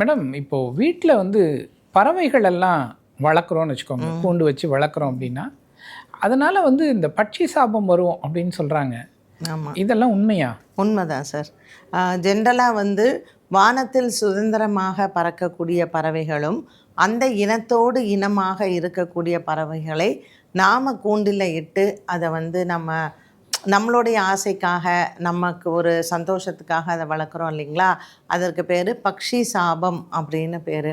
Madam இப்போது வீட்டில் வந்து பறவைகள் எல்லாம் வளர்க்குறோம்னு வச்சுக்கோங்க கூண்டு வச்சு வளர்க்குறோம் அப்படின்னா அதனால் வந்து இந்த பட்சி சாபம் வரும் அப்படின்னு சொல்கிறாங்க ஆமாம் இதெல்லாம் உண்மையா? உண்மைதான் சார். ஜென்ரலாக வந்து வானத்தில் சுதந்திரமாக பறக்கக்கூடிய பறவைகளும் அந்த இனத்தோடு இனமாக இருக்கக்கூடிய பறவைகளை நாம் கூண்டில் இட்டு அதை வந்து நம்ம நம்மளுடைய ஆசைக்காக நமக்கு ஒரு சந்தோஷத்துக்காக அதை வளர்க்குறோம் இல்லைங்களா? அதற்கு பேர் பக்ஷி சாபம் அப்படின்னு பேர்.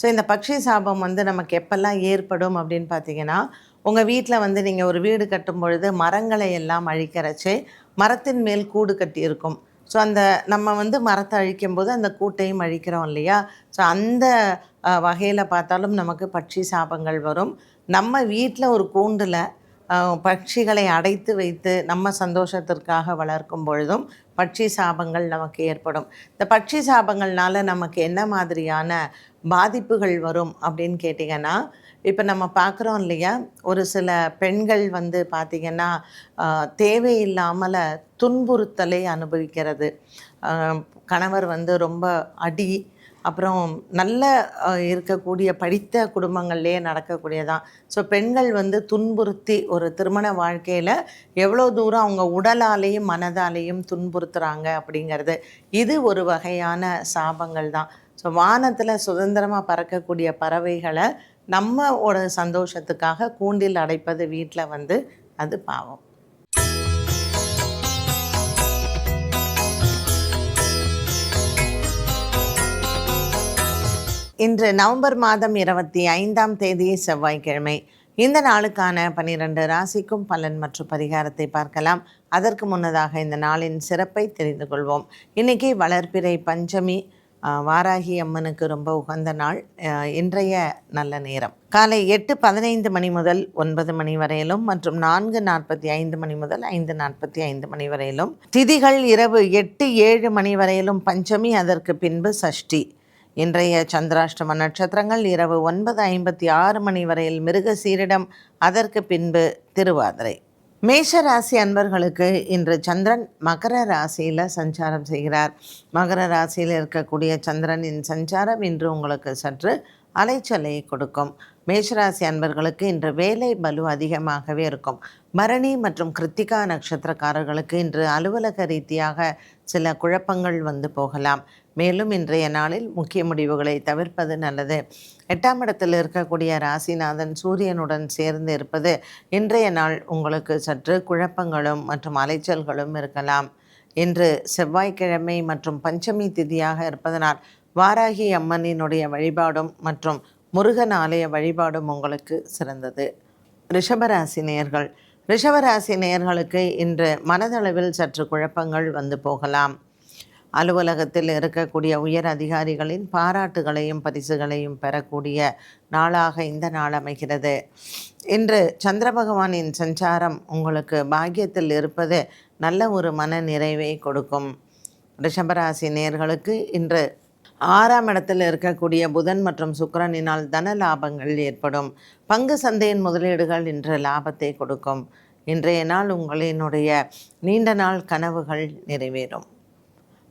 ஸோ இந்த பக்ஷி சாபம் வந்து நமக்கு எப்பெல்லாம் ஏற்படும் அப்படின்னு பார்த்தீங்கன்னா உங்கள் வீட்டில் வந்து நீங்கள் ஒரு வீடு கட்டும் பொழுது மரங்களை எல்லாம் அழிக்கிறச்சு மரத்தின் மேல் கூடு கட்டி இருக்கும் ஸோ அந்த நம்ம வந்து மரத்தை அழிக்கும் போது அந்த கூட்டையும் அழிக்கிறோம் இல்லையா? ஸோ அந்த வகையில் பார்த்தாலும் நமக்கு பட்சி சாபங்கள் வரும். நம்ம வீட்டில் ஒரு கூண்டில் பட்சிகளை அடைத்து வைத்து நம்ம சந்தோஷத்திற்காக வளர்க்கும் பொழுதும் பட்சி சாபங்கள் நமக்கு ஏற்படும். இந்த பட்சி சாபங்கள்னால நமக்கு என்ன மாதிரியான பாதிப்புகள் வரும் அப்படின்னு கேட்டிங்கன்னா இப்போ நம்ம பார்க்குறோம் இல்லையா? ஒரு சில பெண்கள் வந்து பார்த்திங்கன்னா தேவையில்லாமல் துன்புறுத்தலை அனுபவிக்கிறது. கணவர் வந்து ரொம்ப அடி அப்புறம் நல்ல இருக்கக்கூடிய படித்த குடும்பங்கள்லேயே நடக்கக்கூடியதான். ஸோ பெண்கள் வந்து துன்புறுத்தி ஒரு திருமண வாழ்க்கையில் எவ்வளோ தூரம் அவங்க உடலாலேயும் மனதாலேயும் துன்புறுத்துகிறாங்க அப்படிங்கிறது. இது ஒரு வகையான சாபங்கள் தான் ஸோ வானத்தில் சுதந்திரமாக பறக்கக்கூடிய பறவைகளை நம்மோட சந்தோஷத்துக்காக கூண்டில் அடைப்பது வீட்டில் வந்து அது பாவம். இன்று நவம்பர் மாதம் இருபத்தி ஐந்தாம் தேதி செவ்வாய்க்கிழமை. இந்த நாளுக்கான பனிரெண்டு ராசிக்கும் பலன் மற்றும் பரிகாரத்தை பார்க்கலாம். அதற்கு முன்னதாக இந்த நாளின் சிறப்பை தெரிந்து கொள்வோம். இன்னைக்கு வளர்ப்பிறை பஞ்சமி. வாராகி அம்மனுக்கு ரொம்ப உகந்த நாள். இன்றைய நல்ல நேரம். காலை எட்டு பதினைந்து மணி முதல் ஒன்பது மணி வரையிலும் மற்றும் நான்கு நாற்பத்தி ஐந்து மணி முதல் ஐந்து நாற்பத்தி ஐந்து மணி வரையிலும். திதிகள் இரவு எட்டு ஏழு மணி வரையிலும் பஞ்சமி அதற்கு பின்பு சஷ்டி. இன்றைய சந்திராஷ்டம நட்சத்திரங்கள் இரவு ஒன்பது ஐம்பத்தி ஆறு மணி வரையில் மிருக சீரிடம் அதற்கு பின்பு திருவாதிரை. மேஷ ராசி அன்பர்களுக்கு இன்று சந்திரன் மகர ராசியில் சஞ்சாரம் செய்கிறார். மகர ராசியில் இருக்கக்கூடிய சந்திரனின் சஞ்சாரம் இன்று உங்களுக்கு சற்று அலைச்சலை கொடுக்கும். மேஷராசி அன்பர்களுக்கு இன்று வேலை பலு அதிகமாகவே இருக்கும். பரணி மற்றும் கிருத்திகா நட்சத்திரக்காரர்களுக்கு இன்று அலுவலக ரீதியாக சில குழப்பங்கள் வந்து போகலாம். மேலும் இன்றைய நாளில் முக்கிய முடிவுகளை தவிர்ப்பது நல்லது. எட்டாம் இடத்தில் இருக்கக்கூடிய ராசிநாதன் சூரியனுடன் சேர்ந்து இருப்பது இன்றைய நாள் உங்களுக்கு சற்று குழப்பங்களும் மற்றும் அலைச்சல்களும் இருக்கலாம். இன்று செவ்வாய்க்கிழமை மற்றும் பஞ்சமி திதியாக இருப்பதனால் வாராகி அம்மனினுடைய வழிபாடும் மற்றும் முருகன் ஆலய வழிபாடும் உங்களுக்கு சிறந்தது. ரிஷபராசி நேர்கள். ரிஷபராசி நேயர்களுக்கு இன்று மனதளவில் சற்று குழப்பங்கள் வந்து போகலாம். அலுவலகத்தில் இருக்கக்கூடிய உயர் அதிகாரிகளின் பாராட்டுகளையும் பரிசுகளையும் பெறக்கூடிய நாளாக இந்த நாள் அமைகிறது. இன்று சந்திர பகவானின் சஞ்சாரம் உங்களுக்கு பாக்கியத்தில் இருப்பது நல்ல ஒரு மன நிறைவை கொடுக்கும். ரிஷபராசி நேர்களுக்கு இன்று ஆறாம் இடத்தில் இருக்கக்கூடிய புதன் மற்றும் சுக்கரனினால் தன லாபங்கள் ஏற்படும். பங்கு சந்தையின் முதலீடுகள் இன்று லாபத்தை கொடுக்கும். இன்றைய நாள் உங்களினுடைய நீண்ட நாள் கனவுகள் நிறைவேறும்.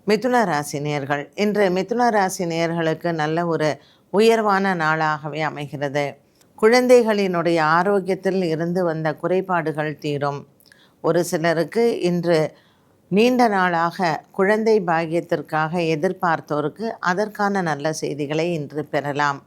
மிதுன ராசி நேர்கள். இன்று மிதுன ராசி நேர்களுக்கு நல்ல ஒரு உயர்வான நாளாகவே அமைகிறது. குழந்தைகளினுடைய ஆரோக்கியத்தில் இருந்து வந்த குறைபாடுகள் தீரும். ஒரு சிலருக்கு இன்று நீண்ட நாளாக குழந்தை பாக்கியத்திற்காக எதிர்பார்த்தோருக்கு அதற்கான நல்ல செய்திகளை இன்று பெறலாம்.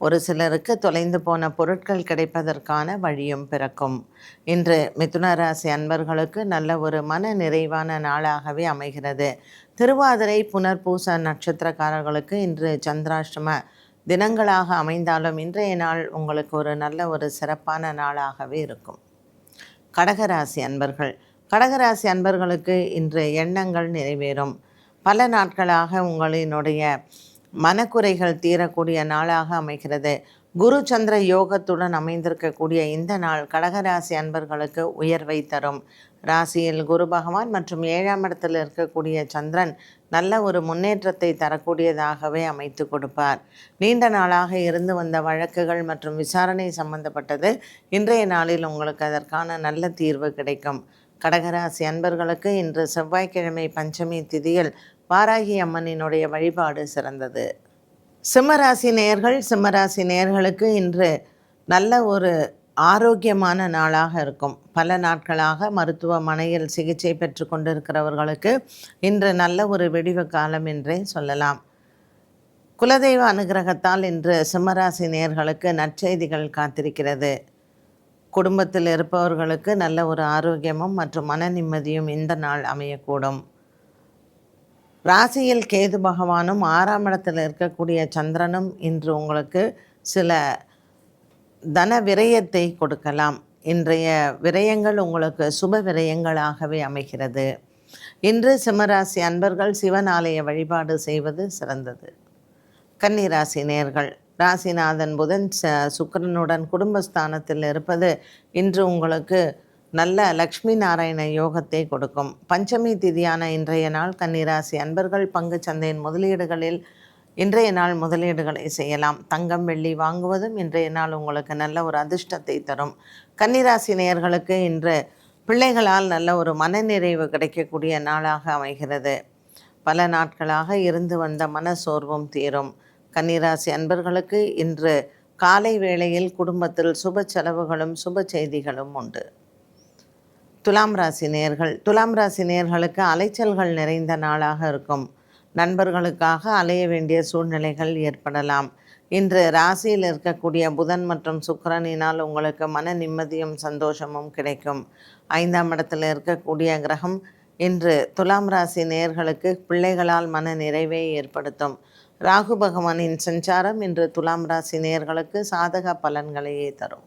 ஒரு சிலருக்கு தொலைந்து போன பொருட்கள் கிடைப்பதற்கான வழியும் பிறக்கும். இன்று மிதுனராசி அன்பர்களுக்கு நல்ல ஒரு மன நிறைவான நாளாகவே அமைகிறது. திருவாதிரை புனர்பூச நட்சத்திரக்காரர்களுக்கு இன்று சந்திராஷ்டம தினங்களாக அமைந்தாலும் இன்றைய நாள் உங்களுக்கு ஒரு நல்ல ஒரு சிறப்பான நாளாகவே இருக்கும். கடகராசி அன்பர்கள். கடகராசி அன்பர்களுக்கு இன்று எண்ணங்கள் நிறைவேறும். பல நாட்களாக உங்களினுடைய மனக்குறைகள் தீரக்கூடிய நாளாக அமைகிறது. குரு சந்திர யோகத்துடன் அமைந்திருக்கக்கூடிய இந்த நாள் கடகராசி அன்பர்களுக்கு உயர்வை தரும். ராசியில் குரு பகவான் மற்றும் ஏழாம் இடத்தில் இருக்கக்கூடிய சந்திரன் நல்ல ஒரு முன்னேற்றத்தை தரக்கூடியதாகவே அமைத்து கொடுப்பார். நீண்ட நாளாக இருந்து வந்த வழக்குகள் மற்றும் விசாரணை சம்பந்தப்பட்டது இன்றைய நாளில் உங்களுக்கு அதற்கான நல்ல தீர்வு கிடைக்கும். கடகராசி அன்பர்களுக்கு இன்று செவ்வாய்க்கிழமை பஞ்சமி திதியில் வாராகி அம்மனினுடைய வழிபாடு சிறந்தது. சிம்மராசி நேயர்கள் சிம்மராசி நேர்களுக்கு இன்று நல்ல ஒரு ஆரோக்கியமான நாளாக இருக்கும். பல நாட்களாக மருத்துவமனையில் சிகிச்சை பெற்று கொண்டிருக்கிறவர்களுக்கு இன்று நல்ல ஒரு வெடிவு காலம் என்றே சொல்லலாம். குலதெய்வ அனுகிரகத்தால் இன்று சிம்மராசி நேர்களுக்கு நற்செய்திகள் காத்திருக்கிறது. குடும்பத்தில் இருப்பவர்களுக்கு நல்ல ஒரு ஆரோக்கியமும் மற்றும் மன நிம்மதியும் இந்த நாள் அமையக்கூடும். ராசியில் கேது பகவானும் ஆறாம் இடத்தில் இருக்கக்கூடிய சந்திரனும் இன்று உங்களுக்கு சில தன விரயத்தை கொடுக்கலாம். இன்றைய விரயங்கள் உங்களுக்கு சுப விரயங்களாகவே அமைகிறது. இன்று சிம்மராசி அன்பர்கள் சிவன் ஆலய வழிபாடு செய்வது சிறந்தது. கன்னிராசி நேர்கள் ராசிநாதன் புதன் ச சுக்கிரனுடன் குடும்பஸ்தானத்தில் இருப்பது இன்று உங்களுக்கு நல்ல லக்ஷ்மி நாராயண யோகத்தை கொடுக்கும். பஞ்சமி திதியான இன்றைய நாள் கன்னிராசி அன்பர்கள் பங்கு சந்தையின் முதலீடுகளில் இன்றைய நாள் முதலீடுகளை செய்யலாம். தங்கம் வெள்ளி வாங்குவதும் இன்றைய நாள் உங்களுக்கு நல்ல ஒரு அதிர்ஷ்டத்தை தரும். கன்னிராசி நேயர்களுக்கு இன்று பிள்ளைகளால் நல்ல ஒரு மனநிறைவு கிடைக்கக்கூடிய நாளாக அமைகிறது. பல நாட்களாக இருந்து வந்த மன சோர்வும் தீரும். கன்னிராசி அன்பர்களுக்கு இன்று காலை வேளையில் குடும்பத்தில் சுப செலவுகளும் சுப செய்திகளும் உண்டு. துலாம் ராசி நேர்கள். துலாம் ராசி நேர்களுக்கு அலைச்சல்கள் நிறைந்த நாளாக இருக்கும். நண்பர்களுக்காக அலைய வேண்டிய சூழ்நிலைகள் ஏற்படலாம். இன்று ராசியில் இருக்கக்கூடிய புதன் மற்றும் சுக்கரனினால் உங்களுக்கு மன நிம்மதியும் சந்தோஷமும் கிடைக்கும். ஐந்தாம் இடத்தில் இருக்கக்கூடிய கிரகம் இன்று துலாம் ராசி நேர்களுக்கு பிள்ளைகளால் மன நிறைவை ஏற்படுத்தும். ராகு பகவானின் சஞ்சாரம் இன்று துலாம் ராசி நேர்களுக்கு சாதக பலன்களையே தரும்.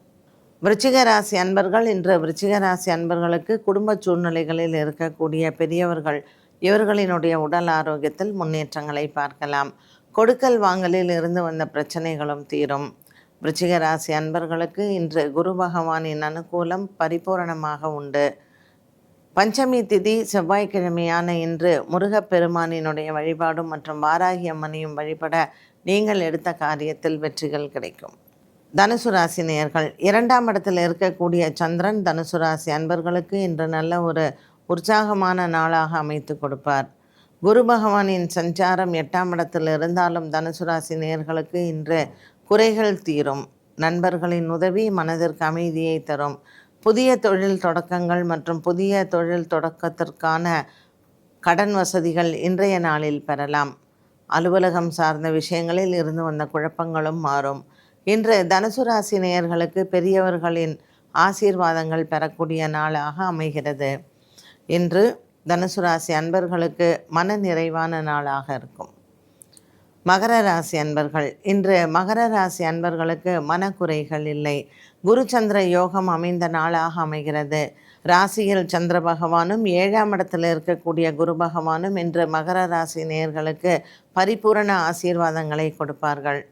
விருச்சிக ராசி அன்பர்கள் இன்று விருச்சிக ராசி அன்பர்களுக்கு குடும்ப சூழ்நிலைகளில் இருக்கக்கூடிய பெரியவர்கள் இவர்களினுடைய உடல் ஆரோக்கியத்தில் முன்னேற்றங்களை பார்க்கலாம். கொடுக்கல் வாங்கலில் இருந்து வந்த பிரச்சனைகளும் தீரும். விருச்சிக ராசி அன்பர்களுக்கு இன்று குரு பகவானின் அனுகூலம் பரிபூரணமாக உண்டு. பஞ்சமி திதி செவ்வாய்க்கிழமையான இன்று முருகப்பெருமானினுடைய வழிபாடும் மற்றும் வாராகி அம்மனையும் வழிபட நீங்கள் எடுத்த காரியத்தில் வெற்றிகள் கிடைக்கும். தனுசு ராசி நேயர்கள் இரண்டாம் இடத்தில் இருக்கக்கூடிய சந்திரன் தனுசு ராசி அன்பர்களுக்கு இன்று நல்ல ஒரு உற்சாகமான நாளாக அமைத்து கொடுப்பார். குரு பகவானின் சஞ்சாரம் எட்டாம் இடத்தில் இருந்தாலும் தனுசு ராசி நேயர்களுக்கு இன்று குறைகள் தீரும். நண்பர்களின் உதவி மனதிற்கு அமைதியை தரும். புதிய தொழில் தொடக்கங்கள் மற்றும் புதிய தொழில் தொடக்கத்திற்கான கடன் வசதிகள் இன்றைய நாளில் பெறலாம். அலுவலகம் சார்ந்த விஷயங்களில் இருந்து வந்த குழப்பங்களும் மாறும். இன்று தனுசு ராசி நேயர்களுக்கு பெரியவர்களின் ஆசீர்வாதங்கள் பெறக்கூடிய நாளாக அமைகிறது. இன்று தனுசு ராசி அன்பர்களுக்கு மன நிறைவான நாளாக இருக்கும். மகர ராசி அன்பர்கள் இன்று மகர ராசி அன்பர்களுக்கு மனக்குறைகள் இல்லை. குரு சந்திர யோகம் அமைந்த நாளாக அமைகிறது. ராசியில் சந்திர பகவானும் ஏழாம் இடத்தில் இருக்கக்கூடிய குரு பகவானும் இன்று மகர ராசி நேர்களுக்கு பரிபூரண ஆசீர்வாதங்களை கொடுப்பார்கள்.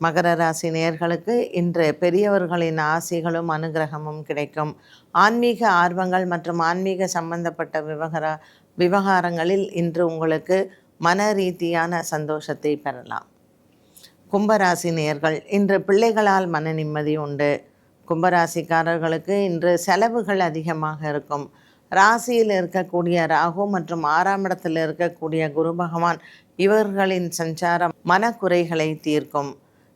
மகர ராசி நேயர்களுக்கு இன்று பெரியவர்களின் ஆசைகளும் அனுகிரகமும் கிடைக்கும். ஆன்மீக ஆர்வங்கள் மற்றும் ஆன்மீக சம்பந்தப்பட்ட விவகார விவகாரங்களில் இன்று உங்களுக்கு மன ரீதியான சந்தோஷத்தை பெறலாம். கும்பராசி நேயர்கள் இன்று பிள்ளைகளால் மன நிம்மதி உண்டு. கும்பராசிக்காரர்களுக்கு இன்று செலவுகள் அதிகமாக இருக்கும். ராசியில் இருக்கக்கூடிய ராகு மற்றும் ஆறாம் இடத்தில் இருக்கக்கூடிய குரு பகவான் இவர்களின் சஞ்சாரம் மனக்குறைகளை தீர்க்கும்.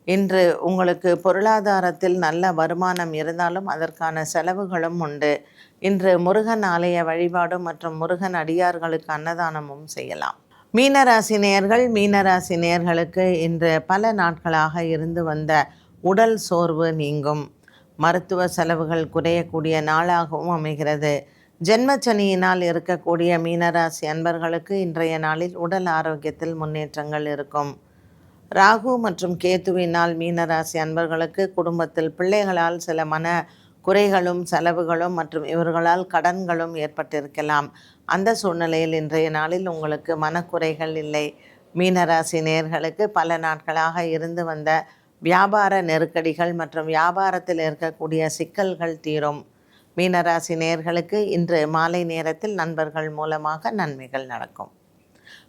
இன்று உங்களுக்கு பொருளாதாரத்தில் நல்ல வருமானம் இருந்தாலும் அதற்கான செலவுகளும் உண்டு. இன்று முருகன் ஆலய வழிபாடு மற்றும் முருகன் அடியார்களுக்கு அன்னதானமும் செய்யலாம். மீனராசி நேயர்கள் மீனராசி நேயர்களுக்கு இன்று பல நாட்களாக இருந்து வந்த உடல் சோர்வு நீங்கும். மருத்துவ செலவுகள் குறையக்கூடிய நாளாகவும் அமைகிறது. ஜென்மச்சனியினால் இருக்கக்கூடிய மீனராசி அன்பர்களுக்கு இன்றைய நாளில் உடல் ஆரோக்கியத்தில் முன்னேற்றங்கள் இருக்கும். ராகு மற்றும் கேத்துவினால் மீனராசி அன்பர்களுக்கு குடும்பத்தில் பிள்ளைகளால் சில மன குறைகளும் செலவுகளும் மற்றும் இவர்களால் கடன்களும் ஏற்பட்டிருக்கலாம். அந்த சூழ்நிலையில் இன்றைய நாளில் உங்களுக்கு மனக்குறைகள் இல்லை. மீனராசி நேர்களுக்கு பல நாட்களாக இருந்து வந்த வியாபார நெருக்கடிகள் மற்றும் வியாபாரத்தில் இருக்கக்கூடிய சிக்கல்கள் தீரும். மீனராசி நேர்களுக்கு இன்று மாலை நேரத்தில் நண்பர்கள் மூலமாக நன்மைகள் நடக்கும்.